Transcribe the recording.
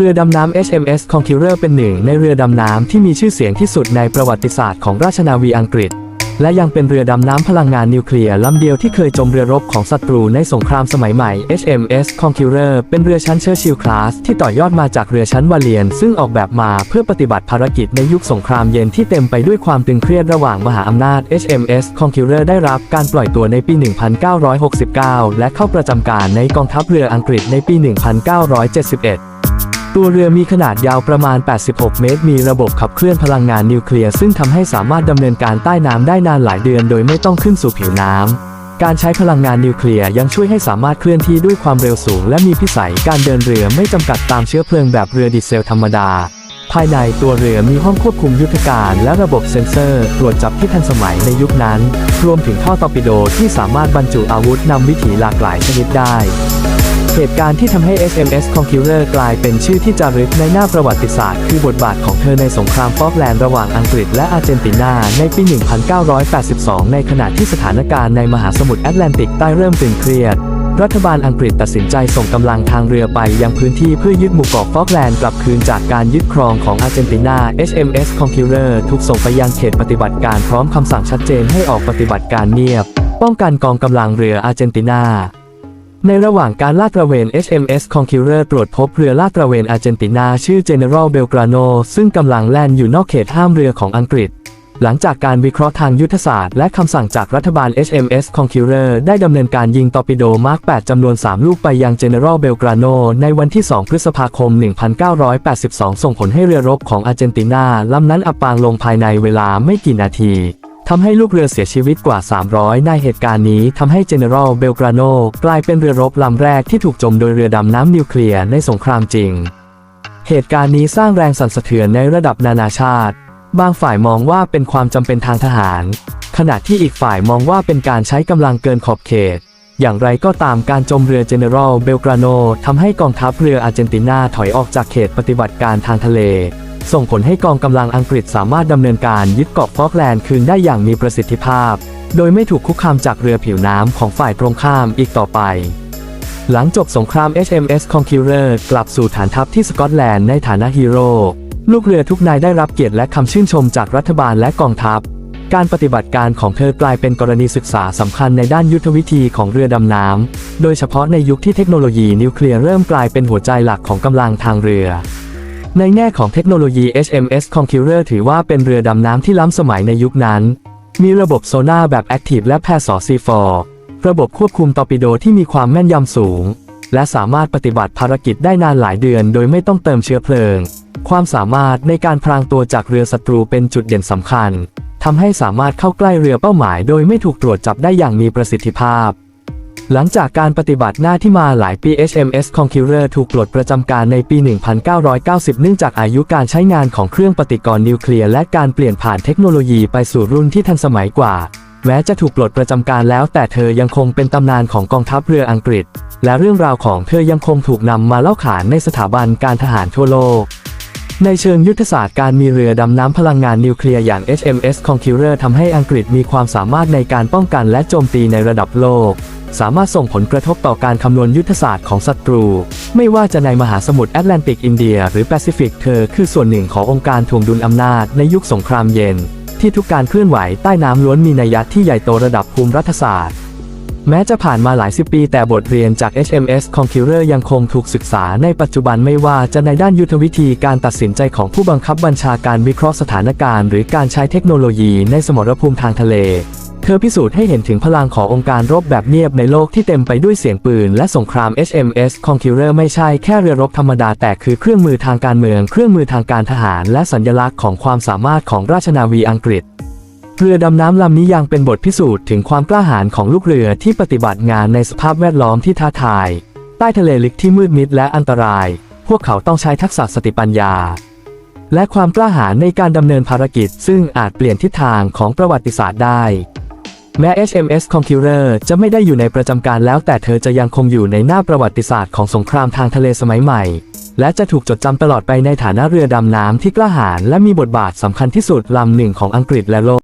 เรือดำน้ำ HMS Conqueror เป็นหนึ่งในเรือดำน้ำที่มีชื่อเสียงที่สุดในประวัติศาสตร์ของราชนาวีอังกฤษ และยังเป็นเรือดำน้ำพลังงานนิวเคลียร์ลำเดียวที่เคยจมเรือรบของศัตรูในสงครามสมัยใหม่ HMS Conqueror เป็นเรือชั้นเชอร์ชิลคลาสที่ต่อยอดมาจากเรือชั้นวาเลียน ซึ่งออกแบบมาเพื่อปฏิบัติภารกิจในยุคสงครามเย็นที่เต็มไปด้วยความตึงเครียดระหว่างมหาอำนาจ HMS Conqueror ได้รับการปล่อยตัวในปี 1969 และเข้าประจำการในกองทัพเรืออังกฤษในปี 1971 ตัวเรือมีขนาดยาวประมาณ 86 เมตร มีระบบขับเคลื่อนพลังงานนิวเคลียร์ซึ่งทำให้สามารถดำเนินการใต้น้ำได้นานหลายเดือนโดยไม่ต้องขึ้นสู่ผิวน้ำ การใช้พลังงานนิวเคลียร์ยังช่วยให้สามารถเคลื่อนที่ด้วยความเร็วสูง และมีพิสัยการเดินเรือไม่จำกัดตามเชื้อเพลิงแบบเรือดีเซลธรรมดา ภายในตัวเรือมีห้องควบคุมยุทธการและระบบเซ็นเซอร์ตรวจจับที่ทันสมัยในยุคนั้น รวมถึงท่อตอร์ปิโดที่สามารถบรรจุอาวุธนำวิถีหลากหลายชนิดได้ เหตุการณ์ที่ทำให้ SMS Conqueror กลายเป็นชื่อที่จารึกในหน้าประวัติศาสตร์ คือบทบาทของเธอในสงครามฟอกแลนด์ระหว่างอังกฤษและอาร์เจนตินา ในปี 1982 ในขณะที่สถานการณ์ในมหาสมุทรแอตแลนติกใต้เริ่มตึงเครียด รัฐบาลอังกฤษตัดสินใจส่งกำลังทางเรือไปยังพื้นที่เพื่อยึดหมู่เกาะฟอกแลนด์กลับคืนจากการยึดครองของอาร์เจนตินา HMS Conqueror ถูกส่งไปยังเขตปฏิบัติการพร้อมคำสั่งชัดเจนให้ออกปฏิบัติการเงียบ ป้องกันกองกำลังเรืออาร์เจนตินา ในระหว่างการลาดตระเวน HMS Conqueror ตรวจพบเรือลาดตระเวนอาร์เจนตินา ชื่อ General Belgrano ซึ่งกำลังแล่นอยู่นอกเขตห้ามเรือของอังกฤษ หลังจากการวิเคราะห์ทางยุทธศาสตร์และคำสั่งจากรัฐบาล HMS Conqueror ได้ดำเนินการยิงตอร์ปิโดมาร์ก8จำนวน 3 ลูกไปยัง General Belgrano ในวันที่ 2 พฤษภาคม 1982 ส่งผลให้เรือรบของอาร์เจนตินาลำนั้นอับปางลงภายในเวลาไม่กี่นาที ทำให้ลูกเรือเสียชีวิตกว่า 300 ในเหตุการณ์นี้ทำให้ General Belgrano กลายเป็นเรือรบลำแรกที่ถูกจมโดยเรือดำน้ำนิวเคลียร์ในสงครามจริง เหตุการณ์นี้สร้างแรงสั่นสะเทือนในระดับนานาชาติ บางฝ่ายมองว่าเป็นความจำเป็นทางทหาร ขณะที่อีกฝ่ายมองว่าเป็นการใช้กำลังเกินขอบเขต อย่างไรก็ตามการจมเรือ General Belgrano ทำให้กองทัพเรืออาร์เจนตินาถอยออกจากเขตปฏิบัติการทางทะเล ส่งผลให้กองกำลังอังกฤษสามารถดำเนินการยึดเกาะฟอกแลนด์คืนได้อย่างมีประสิทธิภาพ โดยไม่ถูกคุกคามจากเรือผิวน้ำของฝ่ายตรงข้ามอีกต่อไป หลังจบสงคราม HMS Conqueror กลับสู่ฐานทัพที่สกอตแลนด์ในฐานะฮีโร่ลูกเรือทุกนายได้รับเกียรติและคำชื่นชมจากรัฐบาลและกองทัพ การปฏิบัติการของเธอกลายเป็นกรณีศึกษาสำคัญในด้านยุทธวิธีของเรือดำน้ำ โดยเฉพาะในยุคที่เทคโนโลยีนิวเคลียร์เริ่มกลายเป็นหัวใจหลักของกำลังทางเรือ ในแง่ของเทคโนโลยี HMS Conqueror ถือว่าเป็นเรือดำน้ำที่ล้ำสมัยในยุคนั้น มีระบบโซน่าแบบ Active และแพสอ C4 ระบบควบคุมตอร์ปิโดที่มีความแม่นยำสูง และสามารถปฏิบัติภารกิจได้นานหลายเดือนโดยไม่ต้องเติมเชื้อเพลิง ความสามารถในการพรางตัวจากเรือศัตรูเป็นจุดเด่นสำคัญทำให้สามารถเข้าใกล้เรือเป้าหมาย โดยไม่ถูกตรวจจับได้อย่างมีประสิทธิภาพ หลังจากการปฏิบัติหน้าที่มาหลายปี HMS Conqueror ถูกปลดประจำการในปี 1990 เนื่องจากอายุการใช้งานของเครื่องปฏิกรณ์นิวเคลียร์และการเปลี่ยนผ่านเทคโนโลยีไปสู่รุ่นที่ทันสมัยกว่า แม้จะถูกปลดประจำการแล้ว แต่เธอยังคงเป็นตำนานของกองทัพเรืออังกฤษ และเรื่องราวของเธอยังคงถูกนำมาเล่าขานในสถาบันการทหารทั่วโลกในเชิงยุทธศาสตร์การมีเรือดำน้ำพลังงานนิวเคลียร์อย่าง HMS Conqueror ทำให้อังกฤษมีความสามารถในการป้องกันและโจมตีในระดับโลก สามารถส่งผลกระทบต่อการคำนวณยุทธศาสตร์ของศัตรู ไม่ว่าจะในมหาสมุทรแอตแลนติกอินเดีย หรือแปซิฟิกเธอคือส่วนหนึ่งขององค์การถ่วงดุลอำนาจในยุคสงครามเย็น ที่ทุกการเคลื่อนไหวใต้น้ำล้วนมีนัยยะที่ใหญ่โตระดับภูมิรัฐศาสตร์ แม้จะผ่านมาหลายสิบปีแต่บทเรียนจาก HMS Conqueror ยังคงถูกศึกษาในปัจจุบันไม่ว่าจะในด้านยุทธวิธีการตัดสินใจของผู้บังคับบัญชาการวิเคราะห์สถานการณ์ หรือการใช้เทคโนโลยีในสมรภูมิทางทะเล ธอพิสูจน์ให้เห็นถึงพลังขององค์การรบแบบเงียบในโลกที่เต็มไปด้วยเสียงปืนและสงคราม HMS Conqueror ไม่ใช่แค่เรือรบธรรมดาแต่คือเครื่องมือทางการเมือง เครื่องมือทางการทหาร และสัญลักษณ์ของความสามารถของราชนาวีอังกฤษ เรือดำน้ำลำนี้ยังเป็นบทพิสูจน์ถึงความกล้าหาญของลูกเรือที่ปฏิบัติงานในสภาพแวดล้อมที่ท้าทาย ใต้ทะเลลึกที่มืดมิดและอันตราย พวกเขาต้องใช้ทักษะสติปัญญาและความกล้าหาญในการดำเนินภารกิจ ซึ่งอาจเปลี่ยนทิศทางของประวัติศาสตร์ได้ แม้ HMS Conqueror จะไม่ได้อยู่ในประจำการแล้วแต่เธอจะยังคงอยู่ในหน้าประวัติศาสตร์ของสงครามทางทะเลสมัยใหม่ และจะถูกจดจำตลอดไปในฐานะเรือดำน้ำที่กล้าหาญและมีบทบาทสำคัญที่สุดลำหนึ่งของอังกฤษและโลก